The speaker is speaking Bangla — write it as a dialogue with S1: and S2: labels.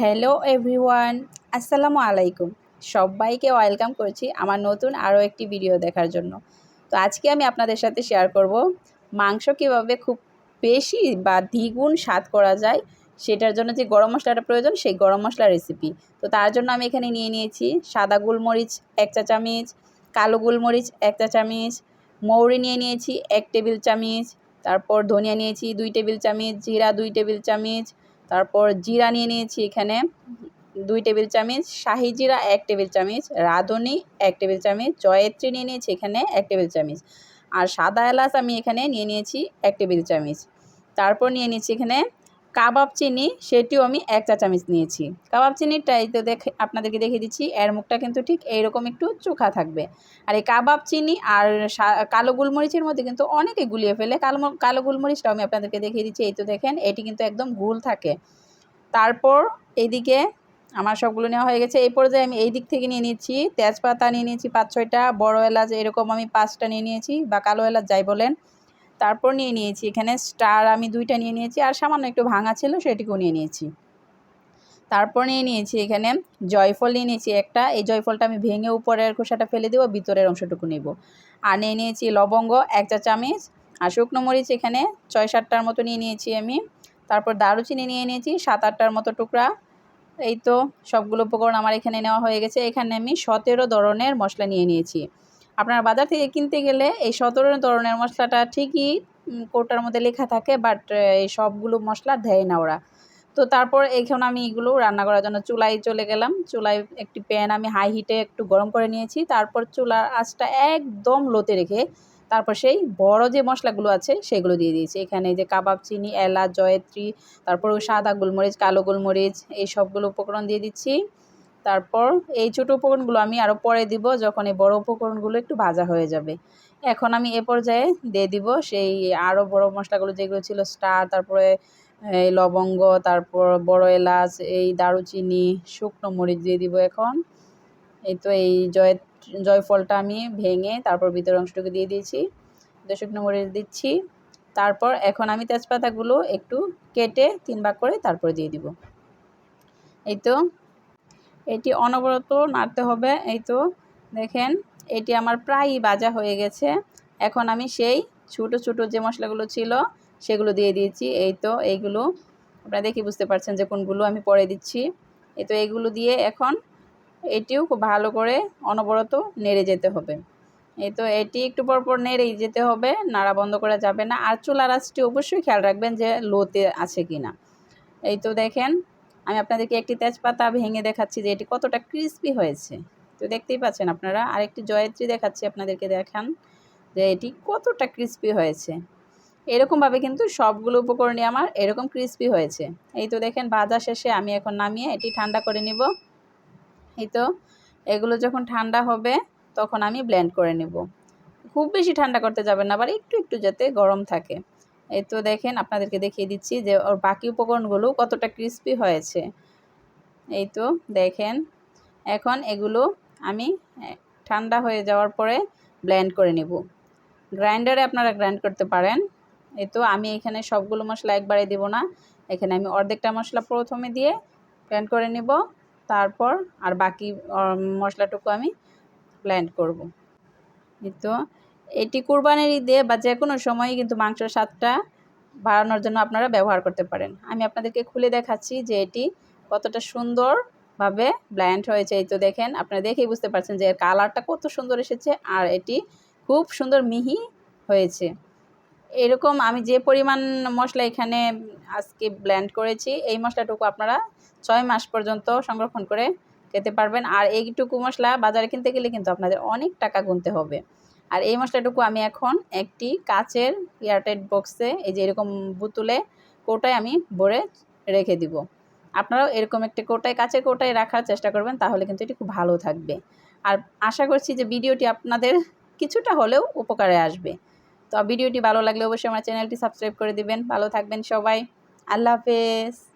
S1: হ্যালো এভরিওয়ান, আসসালামু আলাইকুম। সবাইকে ওয়েলকাম করছি আমার নতুন আরও একটি ভিডিও দেখার জন্য। তো আজকে আমি আপনাদের সাথে শেয়ার করব মাংস কীভাবে খুব বেশি বা দ্বিগুণ স্বাদ করা যায়, সেটার জন্য যে গরম মশলাটা প্রয়োজন, সেই গরম মশলার রেসিপি তো তার জন্য আমি এখানে নিয়ে নিয়েছি সাদা গোলমরিচ এক চা চামচ, কালো গোলমরিচ এক চা চামচ, মৌরি নিয়ে নিয়েছি এক টেবিল চামচ, তারপর ধনিয়া নিয়েছি দুই টেবিল চামচ, জিরা দুই টেবিল চামচ তারপর জিরা নিয়ে নিয়েছি এখানে। দুই টেবিল চামচ, শাহি জিরা এক টেবিল চামচ, রাঁধুনি এক টেবিল চামচ, জয়ত্রী নিয়ে নিয়েছি এখানে এক টেবিল চামচ। আর সাদা এলাচ আমি এখানে নিয়ে নিয়েছি এক টেবিল চামচ। তারপর নিয়ে নিয়েছি এখানে কাবাব চিনি, সেটিও আমি এক চা চামচ নিয়েছি। কাবাব চিনিটাই তো দেখে, আপনাদেরকে দেখিয়ে দিচ্ছি, এর মুখটা কিন্তু ঠিক এইরকম একটু চোখা থাকবে। আর এই কাবাব চিনি আর কালো গোলমরিচের মধ্যে কিন্তু অনেকে গুলিয়ে ফেলে। কালো কালো গোলমরিচটাও আমি আপনাদেরকে দেখিয়ে দিচ্ছি, এই তো দেখেন, এটি কিন্তু একদম গুল থাকে। তারপর এইদিকে আমার সবগুলো নেওয়া হয়ে গেছে। এই পর্যায়ে আমি এই দিক থেকে নিয়ে নিচ্ছি, তেজপাতা নিয়ে নিয়েছি পাঁচ ছয়টা, বড় এলাচ এরকম আমি পাঁচটা নিয়ে নিয়েছি, বা কালো এলাচ যাই বলেন। তারপর নিয়ে নিয়েছি। এখানে স্টার আমি দুইটা নিয়ে নিয়েছি আর সামান্য একটু ভাঙা ছিল সেটিকেও নিয়ে নিয়েছি। তারপর নিয়ে নিয়েছি এখানে জয়ফল নিয়ে নিয়েছি একটা। এই জয়ফলটা আমি ভেঙে উপরের খোসাটা ফেলে দেবো, ভিতরের অংশটুকু নেব। আর নিয়ে নিয়েছি লবঙ্গ, এক চা চামচ আর শুকনো মরিচ এখানে ছয় সাতটার মতো নিয়ে নিয়েছি আমি। তারপর দারুচিনি নিয়ে নিয়েছি সাত আটটার মতো টুকরা। এই তো সবগুলো উপকরণ আমার এখানে নেওয়া হয়ে গেছে। এখানে আমি সতেরো ধরনের মশলা নিয়ে নিয়েছি। আপনার বাজার থেকে কিনতে গেলে এই সতেরো ধরনের মশলাটা ঠিকই কোটার মধ্যে লেখা থাকে বাট এই সবগুলো মশলা দেয় না ওরা। তো তারপর এখন আমি এগুলো রান্না করার জন্য চুলায় চলে গেলাম। চুলায় একটি প্যান আমি হাই হিটে একটু গরম করে নিয়েছি। তারপর চুলার আঁচটা একদম লোতে রেখে তারপর সেই বড় যে মশলাগুলো আছে সেগুলো দিয়ে দিয়েছি। এখানে যে কাবাব চিনি, এলাচ, জয়ত্রী, তারপর সাদা গোলমরিচ, কালো গোলমরিচ, এই সবগুলো উপকরণ দিয়ে দিচ্ছি। তারপর এই ছোটো উপকরণগুলো আমি আরও পরে দিব যখন এই বড় উপকরণগুলো একটু ভাজা হয়ে যাবে। এখন আমি এ পর্যায়ে দিয়ে দিব সেই আরও বড় মশলাগুলো যেগুলো ছিল স্টার, তারপরে এই লবঙ্গ, তারপর বড় এলাচ, এই দারুচিনি, শুকনো মরিচ দিয়ে দিব এখন। এই তো এই জয়, জয়ফলটা আমি ভেঙে তারপর ভিতরের অংশটুকু দিয়ে দিয়েছি। শুকনো মরিচ দিচ্ছি। তারপর এখন আমি তেজপাতাগুলো একটু কেটে তিন ভাগ করে তারপর দিয়ে দিব। এই তো এটি অনবরত নাড়তে হবে, এই তো, দেখেন, এটি আমার প্রায়ই বাজা হয়ে গেছে। এখন আমি সেই ছোটো ছোটো যে মশলাগুলো ছিল, সেগুলো দিয়ে দিয়েছি, এই তো এইগুলো আপনারা দেখি বুঝতে পারছেন যে কোনগুলো আমি পরে দিচ্ছি। এই তো এইগুলো দিয়ে এখন এটিও খুব ভালো করে অনবরত নেড়ে যেতে হবে। এই তো, এটি একটু পর পর নেড়েই যেতে হবে, নাড়া বন্ধ করা যাবে না। আর চুলার আঁচটি অবশ্যই খেয়াল রাখবেন যে লোতে আছে কি না এই তো, দেখেন আমি আপনাদেরকে একটি তেজপাতা ভেঙে দেখাচ্ছি যে এটি কতটা ক্রিস্পি হয়েছে। তো দেখতেই পাচ্ছেন আপনারা, আরেকটি জয়ত্রী দেখাচ্ছি আপনাদেরকে দেখান যে এটি কতটা ক্রিস্পি হয়েছে। এরকমভাবে কিন্তু সবগুলো উপকরণই আমার এরকম ক্রিস্পি হয়েছে। এই তো দেখেন ভাজা শেষে আমি এখন নামিয়ে এটি ঠান্ডা করে নিব। এই তো, এগুলো যখন ঠান্ডা হবে তখন আমি ব্লেন্ড করে নেব। খুব বেশি ঠান্ডা করতে যাবেন না, আবার একটু একটু যাতে গরম থাকে। এই তো দেখেন আপনাদেরকে দেখিয়ে দিচ্ছি যে ওর বাকি উপকরণগুলো কতটা ক্রিস্পি হয়েছে। এই তো দেখেন, এখন এগুলো আমি ঠান্ডা হয়ে যাওয়ার পরে ব্লেন্ড করে নেব। গ্রাইন্ডারে আপনারা গ্রাইন্ড করতে পারেন। এই তো আমি এখানে সবগুলো মশলা একবারে দেব না। এখানে আমি অর্ধেকটা মশলা প্রথমে দিয়ে ব্লেন্ড করে নেব। তারপর আর বাকি মশলাটুকু আমি ব্লেন্ড করব। এই তো এটি কোরবানির ঈদে বা যে কোনো সময়ই কিন্তু মাংসের স্বাদটা বাড়ানোর জন্য আপনারা ব্যবহার করতে পারেন। আমি আপনাদেরকে খুলে দেখাচ্ছি যে এটি কতটা সুন্দরভাবে ব্ল্যান্ড হয়েছে। এই তো দেখেন, আপনারা দেখেই বুঝতে পারছেন যে এর কালারটা কত সুন্দর এসেছে আর এটি খুব সুন্দর মিহি হয়েছে। এরকম আমি যে পরিমাণ মশলা এখানে আজকে ব্ল্যান্ড করেছি, এই মশলাটুকু আপনারা ছয় মাস পর্যন্ত সংরক্ষণ করে খেতে পারবেন। আর এইটুকু মশলা বাজারে কিনতে গেলে কিন্তু আপনাদের অনেক টাকা গুনতে হবে। আর এই মশলাটুকু আমি এখন একটি কাচের এয়ারটাইট বক্সে এই যে এরকম বোতলে কোটায় আমি ভরে রেখে দিব। আপনারাও এরকম একটি কোটায়, কাচের কোটায় রাখার চেষ্টা করবেন, তাহলে কিন্তু এটি খুব ভালো থাকবে। আর আশা করছি যে ভিডিওটি আপনাদের কিছুটা হলেও উপকারে আসবে। তো ভিডিওটি ভালো লাগলে অবশ্যই আমার চ্যানেলটি সাবস্ক্রাইব করে দিবেন। ভালো থাকবেন সবাই। আল্লাহ হাফেজ।